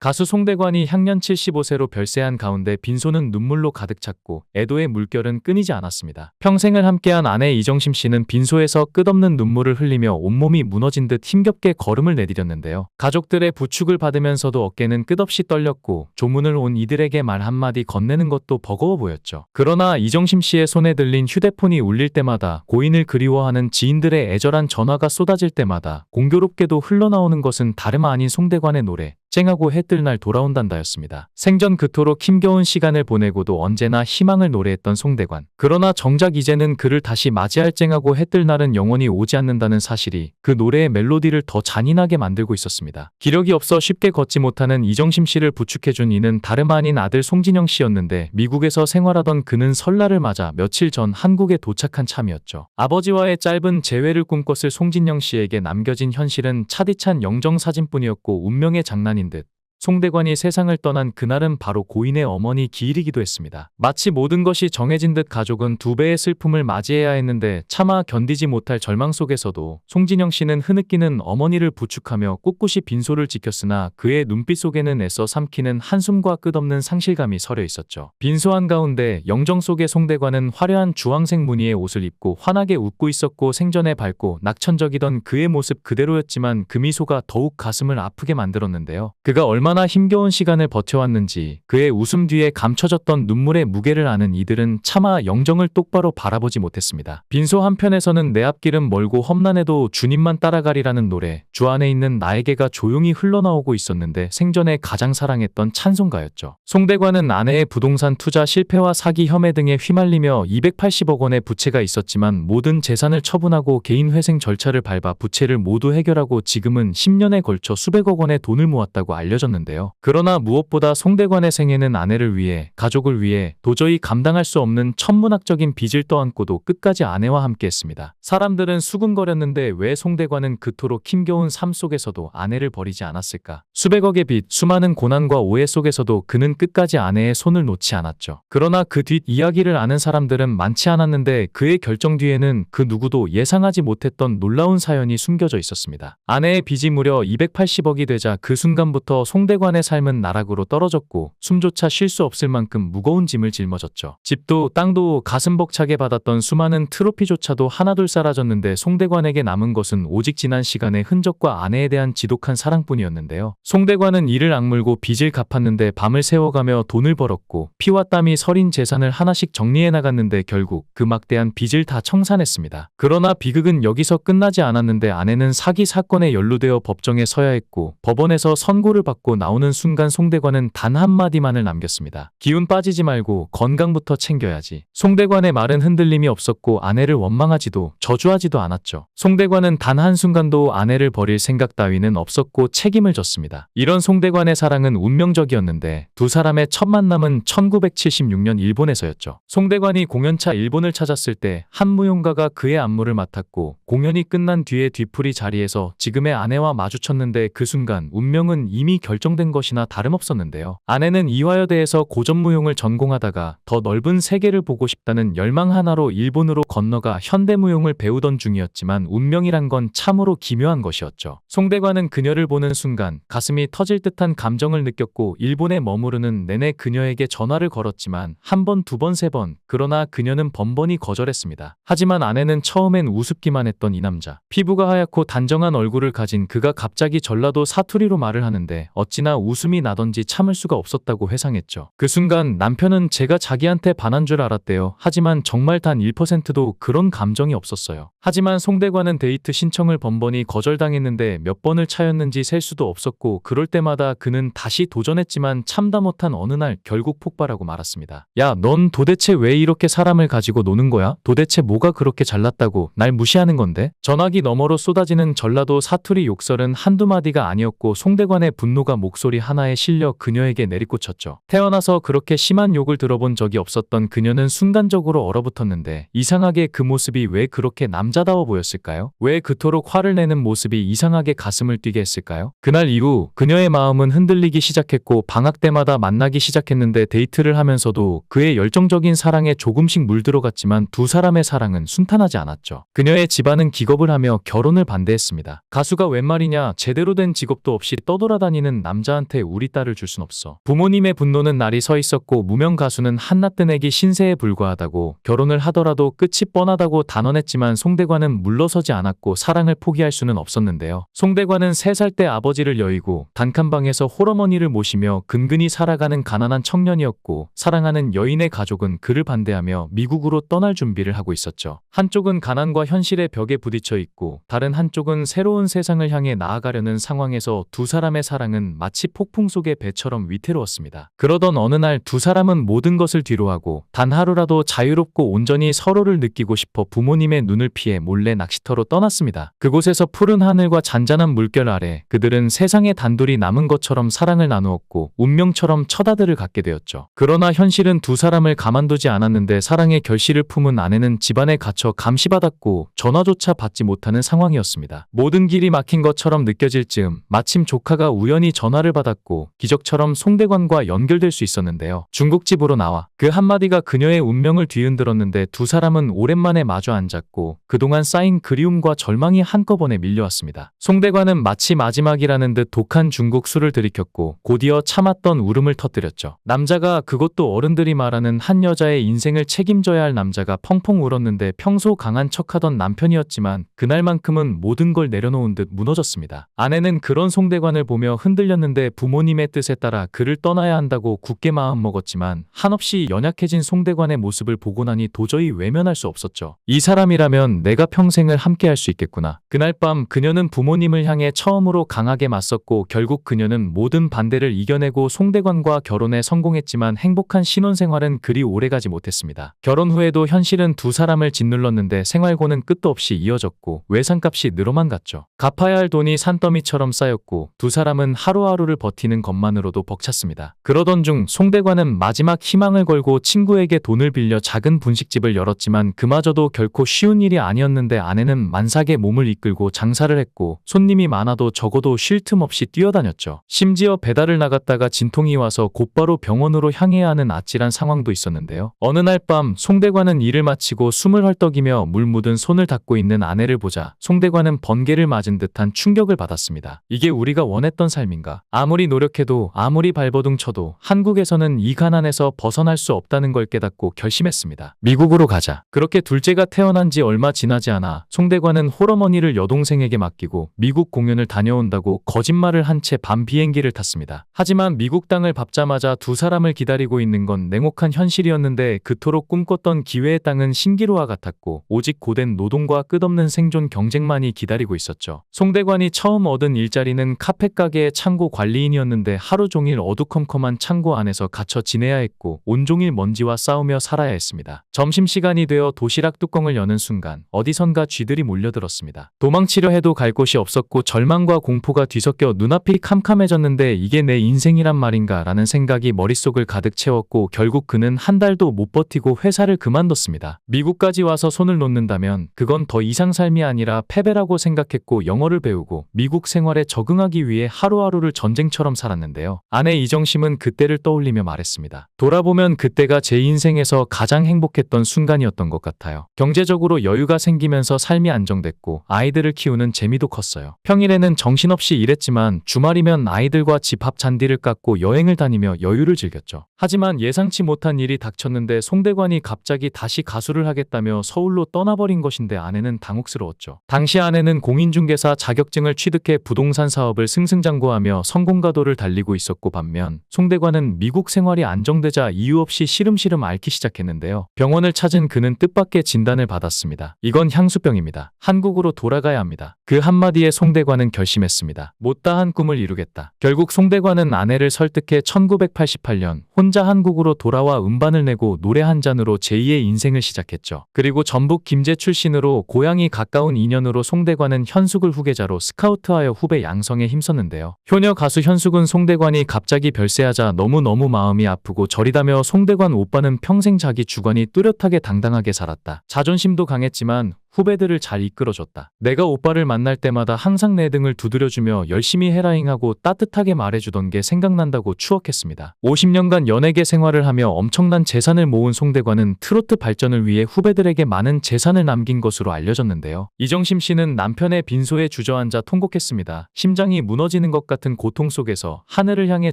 가수 송대관이 향년 75세로 별세한 가운데 빈소는 눈물로 가득 찼고 애도의 물결은 끊이지 않았습니다. 평생을 함께한 아내 이정심 씨는 빈소에서 끝없는 눈물을 흘리며 온몸이 무너진 듯 힘겹게 걸음을 내디뎠는데요. 가족들의 부축을 받으면서도 어깨는 끝없이 떨렸고 조문을 온 이들에게 말 한마디 건네는 것도 버거워 보였죠. 그러나 이정심 씨의 손에 들린 휴대폰이 울릴 때마다 고인을 그리워하는 지인들의 애절한 전화가 쏟아질 때마다 공교롭게도 흘러나오는 것은 다름 아닌 송대관의 노래 쨍하고 해 뜰 날 돌아온단다였습니다. 생전 그토록 힘겨운 시간을 보내고도 언제나 희망을 노래했던 송대관. 그러나 정작 이제는 그를 다시 맞이할 쨍하고 해 뜰 날은 영원히 오지 않는다는 사실이 그 노래의 멜로디를 더 잔인하게 만들고 있었습니다. 기력이 없어 쉽게 걷지 못하는 이정심 씨를 부축해준 이는 다름 아닌 아들 송진영 씨였는데 미국에서 생활하던 그는 설날을 맞아 며칠 전 한국에 도착한 참이었죠. 아버지와의 짧은 재회를 꿈꿨을 송진영 씨에게 남겨진 현실은 차디찬 영정 사진뿐이었고 운명의 장난 인듯 송대관이 세상을 떠난 그날은 바로 고인의 어머니 기일이기도 했습니다. 마치 모든 것이 정해진 듯 가족은 두 배의 슬픔을 맞이해야 했는데 차마 견디지 못할 절망 속에서도 송진영 씨는 흐느끼는 어머니를 부축하며 꿋꿋이 빈소를 지켰으나 그의 눈빛 속에는 애써 삼키는 한숨과 끝없는 상실감이 서려 있었죠. 빈소 한가운데 영정 속의 송대관은 화려한 주황색 무늬의 옷을 입고 환하게 웃고 있었고 생전에 밝고 낙천적이던 그의 모습 그대로였지만 그 미소가 더욱 가슴을 아프게 만들었는데요. 그가 얼마 얼마나 힘겨운 시간을 버텨왔는지 그의 웃음 뒤에 감춰졌던 눈물의 무게를 아는 이들은 차마 영정을 똑바로 바라보지 못했습니다. 빈소 한편에서는 내 앞길은 멀고 험난해도 주님만 따라가리라는 노래 주 안에 있는 나에게가 조용히 흘러나오고 있었는데 생전에 가장 사랑했던 찬송가였죠. 송대관은 아내의 부동산 투자 실패와 사기 혐의 등에 휘말리며 280억 원의 부채가 있었지만 모든 재산을 처분하고 개인 회생 절차를 밟아 부채를 모두 해결하고 지금은 10년에 걸쳐 수백억 원의 돈을 모았다고 알려졌는데 있었는데요. 그러나 무엇보다 송대관의 생애는 아내를 위해, 가족을 위해 도저히 감당할 수 없는 천문학적인 빚을 떠안고도 끝까지 아내와 함께했습니다. 사람들은 수군거렸는데 왜 송대관은 그토록 힘겨운 삶 속에서도 아내를 버리지 않았을까? 수백억의 빚, 수많은 고난과 오해 속에서도 그는 끝까지 아내의 손을 놓지 않았죠. 그러나 그 뒷 이야기를 아는 사람들은 많지 않았는데 그의 결정 뒤에는 그 누구도 예상하지 못했던 놀라운 사연이 숨겨져 있었습니다. 아내의 빚이 무려 280억이 되자 그 순간부터 송 송대관의 삶은 나락으로 떨어졌고 숨조차 쉴 수 없을 만큼 무거운 짐을 짊어졌죠. 집도 땅도 가슴 벅차게 받았던 수많은 트로피조차도 하나둘 사라졌는데 송대관에게 남은 것은 오직 지난 시간의 흔적과 아내에 대한 지독한 사랑뿐이었는데요. 송대관은 이를 악물고 빚을 갚았는데 밤을 새워가며 돈을 벌었고 피와 땀이 서린 재산을 하나씩 정리해 나갔는데 결국 그 막대한 빚을 다 청산했습니다. 그러나 비극은 여기서 끝나지 않았는데 아내는 사기 사건에 연루되어 법정에 서야 했고 법원에서 선고를 받고 나오는 순간 송대관은 단 한마디만을 남겼습니다. 기운 빠지지 말고 건강부터 챙겨야지. 송대관의 말은 흔들림이 없었고 아내를 원망하지도 저주하지도 않았죠. 송대관은 단 한순간도 아내를 버릴 생각 따위는 없었고 책임을 졌습니다. 이런 송대관의 사랑은 운명적이었는데 두 사람의 첫 만남은 1976년 일본에서였죠. 송대관이 공연차 일본을 찾았을 때 한 무용가가 그의 안무를 맡았고 공연이 끝난 뒤에 뒤풀이 자리에서 지금의 아내와 마주쳤는데 그 순간 운명은 이미 결정 결정된 것이나 다름없었는데요. 아내는 이화여대에서 고전무용을 전공하다가 더 넓은 세계를 보고 싶다는 열망 하나로 일본으로 건너가 현대무용을 배우던 중이었지만 운명이란 건 참으로 기묘한 것이었죠. 송대관은 그녀를 보는 순간 가슴이 터질 듯한 감정을 느꼈고 일본에 머무르는 내내 그녀에게 전화를 걸었지만 한 번, 두 번, 세 번, 그러나 그녀는 번번이 거절했습니다. 하지만 아내는 처음엔 우습기만 했던 이 남자. 피부가 하얗고 단정한 얼굴을 가진 그가 갑자기 전라도 사투리로 말을 하는데 어찌나 웃음이 나던지 참을 수가 없었다고 회상했죠. 그 순간 남편은 제가 자기한테 반한 줄 알았대요. 하지만 정말 단 1%도 그런 감정이 없었어요. 하지만 송대관은 데이트 신청을 번번이 거절당했는데 몇 번을 차였는지 셀 수도 없었고 그럴 때마다 그는 다시 도전했지만 참다 못한 어느 날 결국 폭발하고 말았습니다. 야, 넌 도대체 왜 이렇게 사람을 가지고 노는 거야? 도대체 뭐가 그렇게 잘났다고 날 무시하는 건데? 전화기 너머로 쏟아지는 전라도 사투리 욕설은 한두 마디가 아니었고 송대관의 분노가 목소리 하나에 실려 그녀에게 내리꽂혔죠. 태어나서 그렇게 심한 욕을 들어본 적이 없었던 그녀는 순간적으로 얼어붙었는데 이상하게 그 모습이 왜 그렇게 남자다워 보였을까요? 왜 그토록 화를 내는 모습이 이상하게 가슴을 뛰게 했을까요? 그날 이후 그녀의 마음은 흔들리기 시작했고 방학 때마다 만나기 시작했는데 데이트를 하면서도 그의 열정적인 사랑에 조금씩 물들어갔지만 두 사람의 사랑은 순탄하지 않았죠. 그녀의 집안은 기겁을 하며 결혼을 반대했습니다. 가수가 웬 말이냐 제대로 된 직업도 없이 떠돌아다니는 남자한테 우리 딸을 줄 순 없어. 부모님의 분노는 날이 서 있었고 무명 가수는 한낱 뜨내기 신세에 불과하다고 결혼을 하더라도 끝이 뻔하다고 단언했지만 송대관은 물러서지 않았고 사랑을 포기할 수는 없었는데요. 송대관은 3살 때 아버지를 여의고 단칸방에서 홀어머니를 모시며 근근히 살아가는 가난한 청년이었고 사랑하는 여인의 가족은 그를 반대하며 미국으로 떠날 준비를 하고 있었죠. 한쪽은 가난과 현실의 벽에 부딪혀 있고 다른 한쪽은 새로운 세상을 향해 나아가려는 상황에서 두 사람의 사랑은 마치 폭풍 속의 배처럼 위태로웠습니다. 그러던 어느 날 두 사람은 모든 것을 뒤로하고 단 하루라도 자유롭고 온전히 서로를 느끼고 싶어 부모님의 눈을 피해 몰래 낚시터로 떠났습니다. 그곳에서 푸른 하늘과 잔잔한 물결 아래 그들은 세상에 단둘이 남은 것처럼 사랑을 나누었고 운명처럼 첫 아들을 갖게 되었죠. 그러나 현실은 두 사람을 가만두지 않았는데 사랑의 결실을 품은 아내는 집안에 갇혀 감시받았고 전화조차 받지 못하는 상황이었습니다. 모든 길이 막힌 것처럼 느껴질 즈음 마침 조카가 우연히 전 화를 받았고 기적처럼 송대관과 연결될 수 있었는데요. 중국집으로 나와 그 한마디가 그녀의 운명을 뒤흔들었는데 두 사람은 오랜만에 마주 앉았고 그동안 쌓인 그리움과 절망이 한꺼번에 밀려왔습니다. 송대관은 마치 마지막이라는 듯 독한 중국 술을 들이켰고 곧이어 참았던 울음을 터뜨렸죠. 남자가 그것도 어른들이 말하는 한 여자의 인생을 책임져야 할 남자가 펑펑 울었는데 평소 강한 척하던 남편이었지만 그날만큼은 모든 걸 내려놓은 듯 무너졌습니다. 아내는 그런 송대관을 보며 흔들렸는데 부모님의 뜻에 따라 그를 떠나야 한다고 굳게 마음먹었지만 한없이 연약해진 송대관의 모습을 보고 나니 도저히 외면할 수 없었죠. 이 사람이라면 내가 평생을 함께할 수 있겠구나. 그날 밤 그녀는 부모님을 향해 처음으로 강하게 맞섰고 결국 그녀는 모든 반대를 이겨내고 송대관과 결혼에 성공했지만 행복한 신혼생활은 그리 오래가지 못했습니다. 결혼 후에도 현실은 두 사람을 짓눌렀는데 생활고는 끝도 없이 이어졌고 외상값이 늘어만 갔죠. 갚아야 할 돈이 산더미처럼 쌓였고 두 사람은 하루하루 를 버티는 것만으로도 벅찼습니다. 그러던 중 송대관은 마지막 희망을 걸고 친구에게 돈을 빌려 작은 분식집을 열었지만 그마저도 결코 쉬운 일이 아니었는데 아내는 만삭의 몸을 이끌고 장사를 했고 손님이 많아도 적어도 쉴 틈 없이 뛰어다녔죠. 심지어 배달을 나갔다가 진통이 와서 곧바로 병원으로 향해야 하는 아찔한 상황도 있었는데요. 어느 날 밤 송대관은 일을 마치고 숨을 헐떡이며 물 묻은 손을 닦고 있는 아내를 보자 송대관은 번개를 맞은 듯한 충격을 받았습니다. 이게 우리가 원했던 삶인가? 아무리 노력해도 아무리 발버둥 쳐도 한국에서는 이 가난에서 벗어날 수 없다는 걸 깨닫고 결심했습니다. 미국으로 가자. 그렇게 둘째가 태어난 지 얼마 지나지 않아 송대관은 홀어머니를 여동생에게 맡기고 미국 공연을 다녀온다고 거짓말을 한 채 밤 비행기를 탔습니다. 하지만 미국 땅을 밟자마자 두 사람을 기다리고 있는 건 냉혹한 현실이었는데 그토록 꿈꿨던 기회의 땅은 신기루와 같았고 오직 고된 노동과 끝없는 생존 경쟁만이 기다리고 있었죠. 송대관이 처음 얻은 일자리는 카페 가게의 창고 관리인이었는데 하루 종일 어두컴컴한 창고 안에서 갇혀 지내야 했고 온종일 먼지와 싸우며 살아야 했습니다. 점심시간이 되어 도시락 뚜껑을 여는 순간 어디선가 쥐들이 몰려들었습니다. 도망치려 해도 갈 곳이 없었고 절망과 공포가 뒤섞여 눈앞이 캄캄해졌는데 이게 내 인생이란 말인가 라는 생각이 머릿속을 가득 채웠고 결국 그는 한 달도 못 버티고 회사를 그만뒀습니다. 미국까지 와서 손을 놓는다면 그건 더 이상 삶이 아니라 패배라고 생각했고 영어를 배우고 미국 생활에 적응하기 위해 하루하루를 전쟁처럼 살았는데요. 아내 이정심은 그때를 떠올리며 말했습니다. 돌아보면 그때가 제 인생에서 가장 행복했던 순간이었던 것 같아요. 경제적으로 여유가 생기면서 삶이 안정됐고 아이들을 키우는 재미도 컸어요. 평일에는 정신없이 일했지만 주말이면 아이들과 집 앞 잔디를 깎고 여행을 다니며 여유를 즐겼죠. 하지만 예상치 못한 일이 닥쳤는데 송대관이 갑자기 다시 가수를 하겠다며 서울로 떠나버린 것인데 아내는 당혹스러웠죠. 당시 아내는 공인중개사 자격증을 취득해 부동산 사업을 승승장구하며 성공가도를 달리고 있었고 반면 송대관은 미국 생활이 안정되자 이유 없이 시름시름 앓기 시작했는데요. 병원을 찾은 그는 뜻밖의 진단을 받았습니다. 이건 향수병입니다. 한국으로 돌아가야 합니다. 그 한마디에 송대관은 결심했습니다. 못다한 꿈을 이루겠다. 결국 송대관은 아내를 설득해 1988년 혼자 한국으로 돌아와 음반을 내고 노래 한 잔으로 제2의 인생을 시작했죠. 그리고 전북 김제 출신으로 고향이 가까운 인연으로 송대관은 현숙을 후계자로 스카우트하여 후배 양성에 힘썼는데요. 효녀 가수 현숙은 송대관이 갑자기 별세하자 너무너무 마음이 아프고 저리다며 송대관 오빠는 평생 자기 주관이 뚜렷하게 당당하게 살았다. 자존심도 강했지만 후배들을 잘 이끌어줬다. 내가 오빠를 만날 때마다 항상 내 등을 두드려주며 열심히 해라잉하고 따뜻하게 말해주던 게 생각난다고 추억했습니다. 50년간 연예계 생활을 하며 엄청난 재산을 모은 송대관은 트로트 발전을 위해 후배들에게 많은 재산을 남긴 것으로 알려졌는데요. 이정심 씨는 남편의 빈소에 주저앉아 통곡했습니다. 심장이 무너지는 것 같은 고통 속에서 하늘을 향해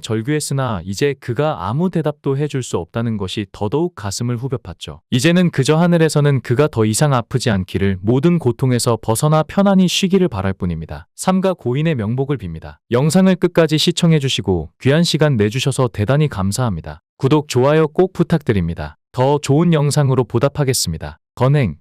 절규했으나 이제 그가 아무 대답도 해줄 수 없다는 것이 더더욱 가슴을 후벼 팠죠. 이제는 그저 하늘에서는 그가 더 이상 아프지 않 기를 모든 고통에서 벗어나 편안히 쉬기를 바랄 뿐입니다. 삼가 고인의 명복을 빕니다. 영상을 끝까지 시청해주시고 귀한 시간 내주셔서 대단히 감사합니다. 구독, 좋아요 꼭 부탁드립니다. 더 좋은 영상으로 보답하겠습니다. 건행